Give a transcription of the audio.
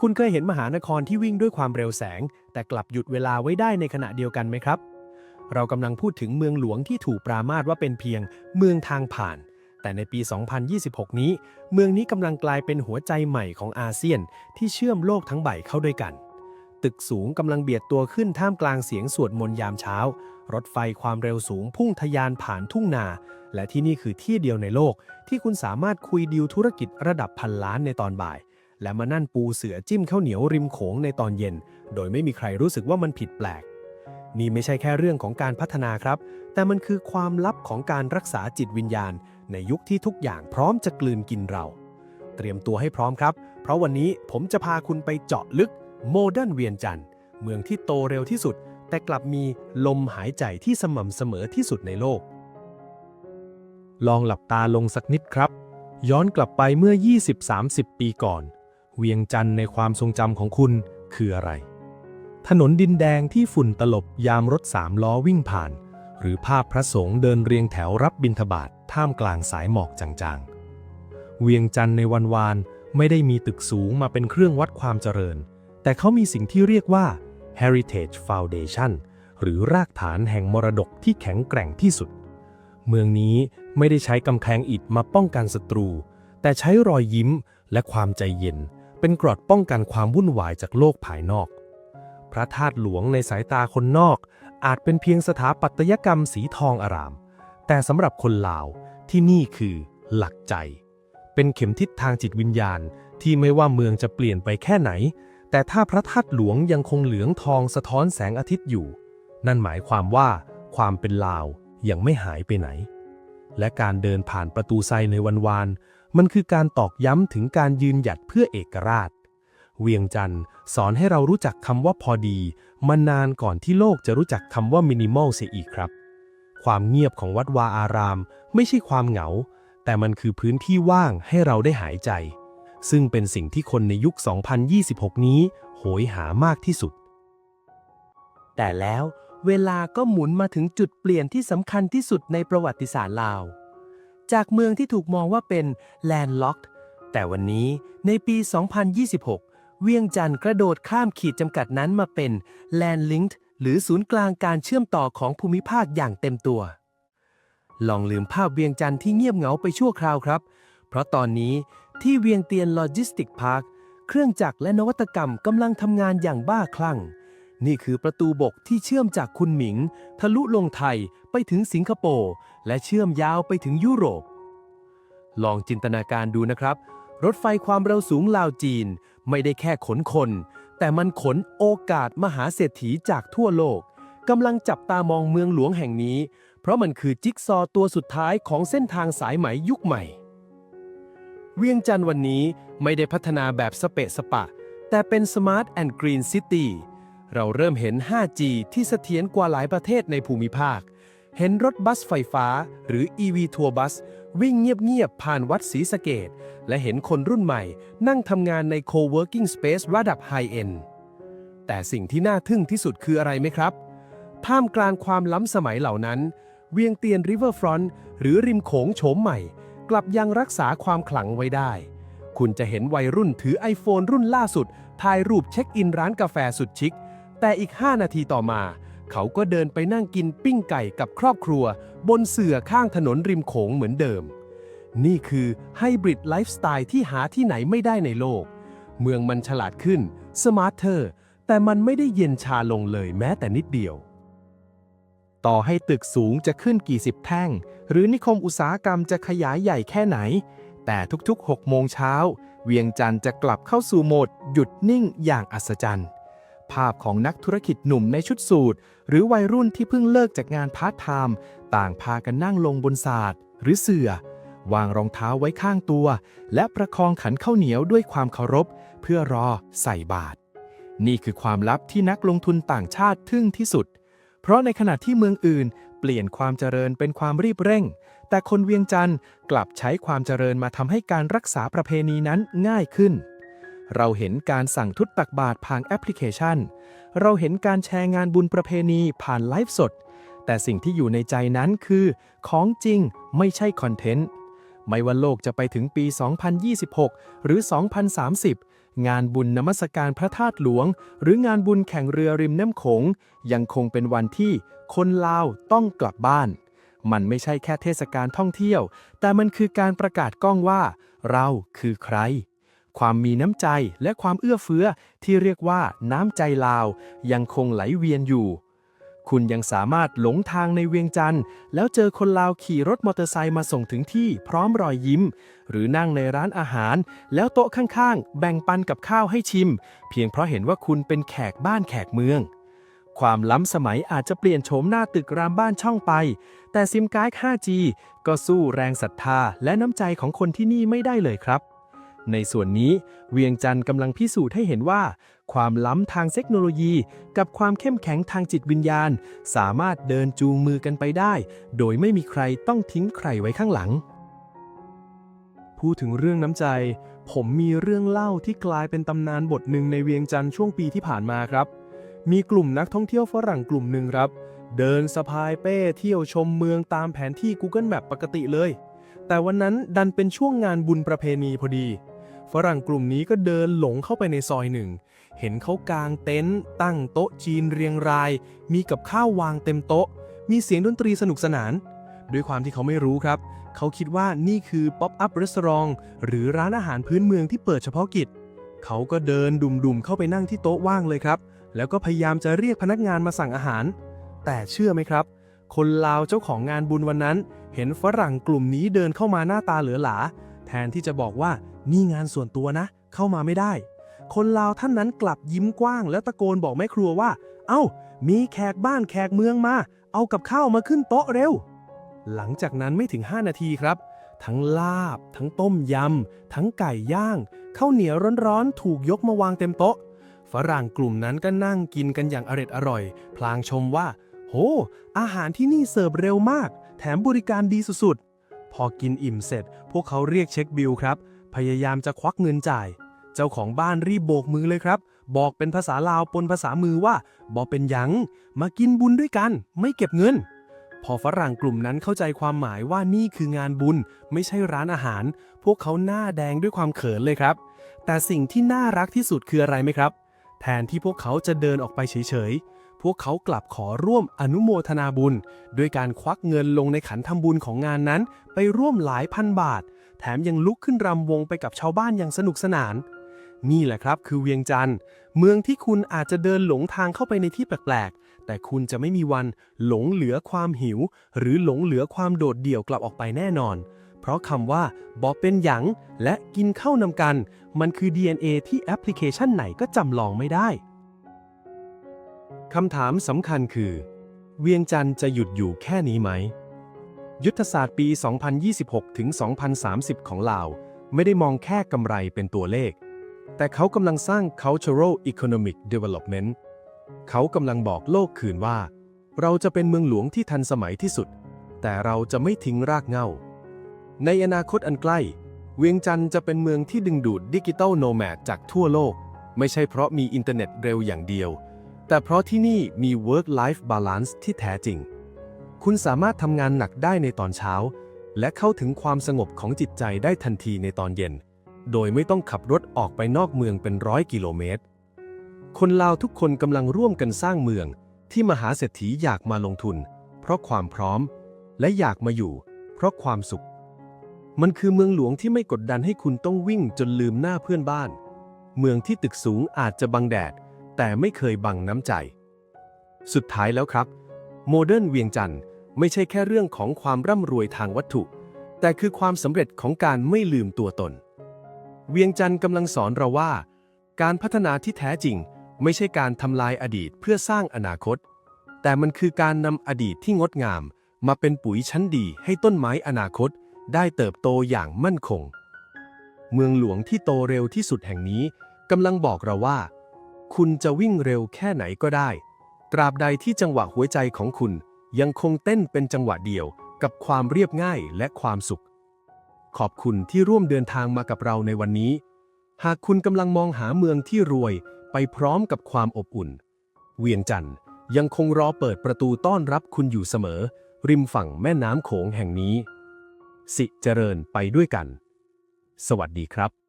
คุณเคยเห็นมหานครที่วิ่งด้วยความเร็วแสง แต่กลับหยุดเวลาไว้ได้ในขณะเดียวกันไหมครับ เรากำลังพูดถึงเมืองหลวงที่ถูกปรามาสว่าเป็นเพียงเมืองทางผ่าน แต่ในปี 2026 นี้ เมืองนี้กำลังกลายเป็นหัวใจใหม่ของอาเซียน ที่เชื่อมโลกทั้งใบเข้าด้วยกัน ตึกสูงกำลังเบียดตัวขึ้นท่ามกลางเสียงสวดมนต์ยามเช้า รถไฟความเร็วสูงพุ่งทะยานผ่านทุ่งนา และที่นี่คือที่เดียวในโลก ที่คุณสามารถคุยดีลธุรกิจระดับพันล้านในตอนบ่าย และมานั่นปูเสือจิ้มข้าวเหนียวริมโขงในตอนเย็น โดยไม่มีใครรู้สึกว่ามันผิดแปลก นี่ไม่ใช่แค่เรื่องของการพัฒนาครับ แต่มันคือความลับของการรักษาจิตวิญญาณ ในยุคที่ทุกอย่างพร้อมจะกลืนกินเรา เตรียมตัวให้พร้อมครับ เพราะวันนี้ผมจะพาคุณไปเจาะลึกโมเดิร์นเวียนจันทร์เมืองที่โตเร็วที่สุด แต่กลับมีลมหายใจที่สม่ำเสมอที่สุดในโลก ลองหลับตาลงสักนิดครับ ย้อนกลับไปเมื่อ 20-30 ปีก่อน เวียงจันทร์ในความทรงจำของคุณคืออะไร ถนนดินแดงที่ฝุ่นตลบยามรถสามล้อวิ่งผ่าน หรือภาพพระสงฆ์เดินเรียงแถวรับบิณฑบาตท่ามกลางสายหมอกจางๆ เวียงจันทร์ในวันวานไม่ได้มีตึกสูงมาเป็นเครื่องวัดความเจริญ แต่เขามีสิ่งที่เรียกว่า Heritage Foundation หรือรากฐานแห่งมรดกที่แข็งแกร่งที่สุด เมืองนี้ไม่ได้ใช้กำแพงอิฐมาป้องกันศัตรู แต่ใช้รอยยิ้มและความใจเย็น เป็นกรอดป้องกันความวุ่นวายจากโลกภายนอก พระธาตุหลวงในสายตาคนนอก อาจเป็นเพียงสถาปัตยกรรมสีทองอาราม แต่สำหรับคนลาวที่นี่คือหลักใจ เป็นเข็มทิศทางจิตวิญญาณที่ไม่ว่าเมืองจะเปลี่ยนไปแค่ไหน แต่ถ้าพระธาตุหลวงยังคงเหลืองทองสะท้อนแสงอาทิตย์อยู่ นั่นหมายความว่าความเป็นลาวยังไม่หายไปไหน และการเดินผ่านประตูไซในวันวาน มันคือการตอกย้ำถึงการยืนหยัดเพื่อเอกราช เวียงจันทร์สอนให้เรารู้จักคำว่าพอดี มานานก่อนที่โลกจะรู้จักคำว่ามินิมอลเสียอีกครับ ความเงียบของวัดวาอาราม ไม่ใช่ความเหงา แต่มันคือพื้นที่ว่างให้เราได้หายใจ ซึ่งเป็นสิ่งที่คนในยุค 2026 นี้ โหยหามากที่สุด แต่แล้วเวลาก็หมุนมาถึงจุดเปลี่ยนที่สำคัญที่สุดในประวัติศาสตร์ลาว จากเมืองที่ถูกมองว่าเป็น landlocked แต่วันนี้ในปี 2026 เวียงจันทร์กระโดดข้ามขีดจำกัดนั้นมาเป็น landlinked หรือศูนย์กลางการเชื่อมต่อของภูมิภาคอย่างเต็มตัว ลองลืมภาพเวียงจันทร์ที่เงียบเหงาไปชั่วคราวครับ เพราะตอนนี้ที่เวียงเตียนโลจิสติกพาร์คเครื่องจักรและนวัตกรรมกำลังทำงานอย่างบ้าคลั่ง นี่คือประตูบกที่เชื่อมจากคุนหมิง ทะลุลงไทยไปถึงสิงคโปร์และเชื่อมยาวไปถึงยุโรป ลองจินตนาการดูนะครับ รถไฟความเร็วสูงลาวจีน ไม่ได้แค่ขนคน แต่มันขนโอกาสมหาเศรษฐีจากทั่วโลกกำลังจับตามองเมืองหลวงแห่งนี้ เพราะมันคือจิ๊กซอตัวสุดท้ายของเส้นทางสายไหมยุคใหม่ เวียงจันทร์วันนี้ไม่ได้พัฒนาแบบสเปะสปะ แต่เป็น Smart and Green City เราเริ่มเห็น 5G ที่เสถียรกว่าหลายประเทศในภูมิภาค เห็นรถบัสไฟฟ้า หรือ EV ทัวร์บัสวิ่งเงียบๆ ผ่านวัดศรีสะเกดและเห็นคนรุ่นใหม่ นั่งทำงานใน Co-working Space ระดับ High End แต่สิ่งที่น่าทึ่งที่สุดคืออะไรไหมครับ ท่ามกลางความล้ำสมัยเหล่านั้น เวียงเตียน Riverfront หรือริมโขงโฉมใหม่ กลับยังรักษาความขลังไว้ได้ คุณจะเห็นวัยรุ่นถือ iPhone รุ่นล่าสุด ถ่ายรูปเช็คอินร้านกาแฟสุดชิค แต่อีก 5 นาทีต่อมา เขาก็เดินไปนั่งกินปิ้งไก่กับครอบครัว บนเสื่อข้างถนนริมโขงเหมือนเดิม นี่คือไฮบริดไลฟ์สไตล์ที่หาที่ไหนไม่ได้ในโลก เมืองมันฉลาดขึ้นสมาร์ทเทอร์แต่มันไม่ได้เย็นชาลงเลยแม้แต่นิดเดียว ต่อให้ตึกสูงจะขึ้นกี่สิบแท่ง หรือนิคมอุตสาหกรรมจะขยายใหญ่แค่ไหน แต่ทุกๆ 6 โมงเช้า เวียงจันทร์จะกลับเข้าสู่โหมด หยุดนิ่งอย่างอัศจรรย์ ภาพของนักธุรกิจหนุ่มในชุดสูทหรือวัยรุ่นที่เพิ่งเลิกจากงานพาร์ทไทม์ต่างพากันนั่งลงบนศาสตร์หรือเสื่อ วางรองเท้าไว้ข้างตัว และประคองขันข้าวเหนียวด้วยความเคารพ เพื่อรอใส่บาตรนี่คือความลับที่นักลงทุนต่างชาติทึ่งที่สุด เพราะในขณะที่เมืองอื่น เปลี่ยนความเจริญเป็นความรีบเร่ง แต่คนเวียงจันทร์กลับใช้ความเจริญมาทำให้การรักษาประเพณีนั้นง่ายขึ้น เราเห็นการสั่งทุตตักบาตรผ่านแอปพลิเคชัน เราเห็นการแชร์งานบุญประเพณีผ่านไลฟ์สด แต่สิ่งที่อยู่ในใจนั้นคือ ของจริงไม่ใช่คอนเทนต์ ไม่ว่าโลกจะไปถึงปี 2026 หรือ 2030 งานบุญนมัสการพระธาตุหลวง หรืองานบุญแข่งเรือริมน้ำโขง ยังคงเป็นวันที่คนลาวต้องกลับบ้าน มันไม่ใช่แค่เทศกาลท่องเที่ยว แต่มันคือการประกาศกล้องว่า เราคือใคร ความมีน้ำใจและความเอื้อเฟื้อที่เรียกว่าน้ำใจลาว ยังคงไหลเวียนอยู่ คุณยังสามารถหลงทางในเวียงจันทร์แล้วเจอคนลาวขี่รถมอเตอร์ไซค์มาส่งถึงที่พร้อมรอยยิ้ม หรือนั่งในร้านอาหาร แล้วโต๊ะข้างๆ แบ่งปันกับข้าวให้ชิม เพียงเพราะเห็นว่าคุณเป็นแขกบ้านแขกเมืองความล้ำสมัยอาจจะเปลี่ยนโฉมหน้าตึกรามบ้านช่องไป แต่ซิมการ์ด 5G ก็สู้แรงศรัทธาและน้ำใจของคนที่นี่ไม่ได้เลยครับ ในส่วนนี้เวียงจันทร์กำลังพิสูจน์ให้เห็นว่า ความล้ำทางเทคโนโลยี กับความเข้มแข็งทางจิตวิญญาณ สามารถเดินจูงมือกันไปได้ โดยไม่มีใครต้องทิ้งใครไว้ข้างหลัง พูดถึงเรื่องน้ำใจ ผมมีเรื่องเล่าที่กลายเป็นตำนานบทหนึ่งในเวียงจันทร์ช่วงปีที่ผ่านมาครับ มีกลุ่มนักท่องเที่ยวฝรั่งกลุ่มหนึ่งครับ เดินสะพายเป้เที่ยวชมเมืองตามแผนที่ Google Map ปกติเลย แต่วันนั้นดันเป็นช่วงงานบุญประเพณีพอดี ฝรั่งกลุ่มนี้ก็เดินหลงเข้าไปในซอยหนึ่ง เห็นเขากางเต็นท์ตั้งโต๊ะจีนเรียงราย มีกับข้าววางเต็มโต๊ะ มีเสียงดนตรีสนุกสนาน ด้วยความที่เขาไม่รู้ครับ เขาคิดว่านี่คือป๊อปอัพรีสอร์ทหรือร้านอาหารพื้นเมืองที่เปิดเฉพาะกิจ เขาก็เดินดุ่มๆเข้าไปนั่งที่โต๊ะว่างเลยครับ แล้วก็พยายามจะเรียกพนักงานมาสั่งอาหาร แต่เชื่อไหมครับ คนลาวเจ้าของงานบุญวันนั้น เห็นฝรั่งกลุ่มนี้เดินเข้ามาหน้าตาเหลือหลา แทนที่จะบอกว่านี่งานส่วนตัวนะ เข้ามาไม่ได้ คนลาวท่านนั้นกลับยิ้มกว้าง แล้วตะโกนบอกแม่ครัวว่า เอ้า มีแขกบ้านแขกเมืองมา เอากับข้าวมาขึ้นโต๊ะเร็ว หลังจากนั้นไม่ถึง 5 นาทีครับ ทั้งลาบ ทั้งต้มยำ ทั้งไก่ย่างข้าวเหนียวร้อนๆ ถูกยกมาวางเต็มโต๊ะ ฝรั่งกลุ่มนั้นก็นั่งกินกันอย่างอร็ดอร่อย พลางชมว่า โห อาหารที่นี่เสิร์ฟเร็วมาก แถมบริการดีสุดๆ พอกินอิ่มเสร็จ พวกเขาเรียกเช็คบิลครับ พยายามจะควักเงินจ่าย เจ้าของบ้านรีบโบกมือเลยครับ บอกเป็นภาษาลาวปนภาษามือว่าบอกเป็นหยัง มากินบุญด้วยกัน ไม่เก็บเงิน พอฝรั่งกลุ่มนั้นเข้าใจความหมายว่านี่คืองานบุญ ไม่ใช่ร้านอาหาร พวกเขาหน้าแดงด้วยความเขินเลยครับ แต่สิ่งที่น่ารักที่สุดคืออะไรไหมครับ แทนที่พวกเขาจะเดินออกไปเฉยๆ พวกเขากลับขอร่วมอนุโมทนาบุญ ด้วยการควักเงินลงในขันทำบุญของงานนั้น ไปร่วมหลายพันบาท แถมยังลุกขึ้นรำวงไปกับชาวบ้านอย่างสนุกสนาน นี่แหละครับคือเวียงจันทร์เมืองที่คุณอาจจะเดินหลงทางเข้าไปในที่แปลกๆ แต่คุณจะไม่มีวันหลงเหลือความหิว หรือหลงเหลือความโดดเดี่ยวกลับออกไปแน่นอน เพราะคำว่าบอเป็นหยัง และกินเข้านำกัน มันคือ DNA ที่แอปพลิเคชันไหนก็จำลองไม่ได้ คำถามสำคัญคือ เวียงจันทร์จะหยุดอยู่แค่นี้ไหม ยุทธศาสตร์ปี 2026 ถึง 2030 ของลาว ไม่ได้มองแค่กำไรเป็นตัวเลข แต่เขากำลังสร้าง cultural economic development เขากำลังบอกโลกคืนว่า เราจะเป็นเมืองหลวงที่ทันสมัยที่สุด แต่เราจะไม่ทิ้งรากเหง้า ในอนาคตอันใกล้ เวียงจันทร์จะเป็นเมืองที่ดึงดูดดิจิตอลโนแมดจากทั่วโลก ไม่ใช่เพราะมีอินเทอร์เน็ตเร็วอย่างเดียว แต่เพราะที่นี่มี work life balance ที่แท้จริง คุณสามารถทำงานหนักได้ในตอนเช้า และเข้าถึงความสงบของจิตใจได้ทันทีในตอนเย็น โดยไม่ต้องขับรถออกไปนอกเมืองเป็นร้อยกิโลเมตร คนลาวทุกคนกำลังร่วมกันสร้างเมือง ที่มหาเศรษฐีอยากมาลงทุน เพราะความพร้อม และอยากมาอยู่ เพราะความสุข มันคือเมืองหลวงที่ไม่กดดันให้คุณต้องวิ่งจนลืมหน้าเพื่อนบ้าน เมืองที่ตึกสูงอาจจะบังแดด แต่ไม่เคยบังน้ำใจ สุดท้ายแล้วครับ โมเดิร์นเวียงจันทร์ไม่ใช่แค่เรื่องของความร่ำรวยทางวัตถุ แต่คือความสำเร็จของการไม่ลืมตัวตน เวียงจันทร์กำลังสอนเราว่า การพัฒนาที่แท้จริง ไม่ใช่การทำลายอดีตเพื่อสร้างอนาคต แต่มันคือการนำอดีตที่งดงาม มาเป็นปุ๋ยชั้นดีให้ต้นไม้อนาคต ได้เติบโตอย่างมั่นคง เมืองหลวงที่โตเร็วที่สุดแห่งนี้กำลังบอกเราว่า คุณจะวิ่งเร็วแค่ไหนก็ได้ ตราบใดที่จังหวะหัวใจของคุณยังคงเต้นเป็นจังหวะเดียวกับความเรียบง่ายและความสุข ขอบคุณที่ร่วมเดินทางมากับเราในวันนี้ หากคุณกำลังมองหาเมืองที่รวยไปพร้อมกับความอบอุ่น เวียงจันทร์ยังคงรอเปิดประตูต้อนรับคุณอยู่เสมอ ริมฝั่งแม่น้ำโขงแห่งนี้ สิเจริญไปด้วยกัน สวัสดีครับ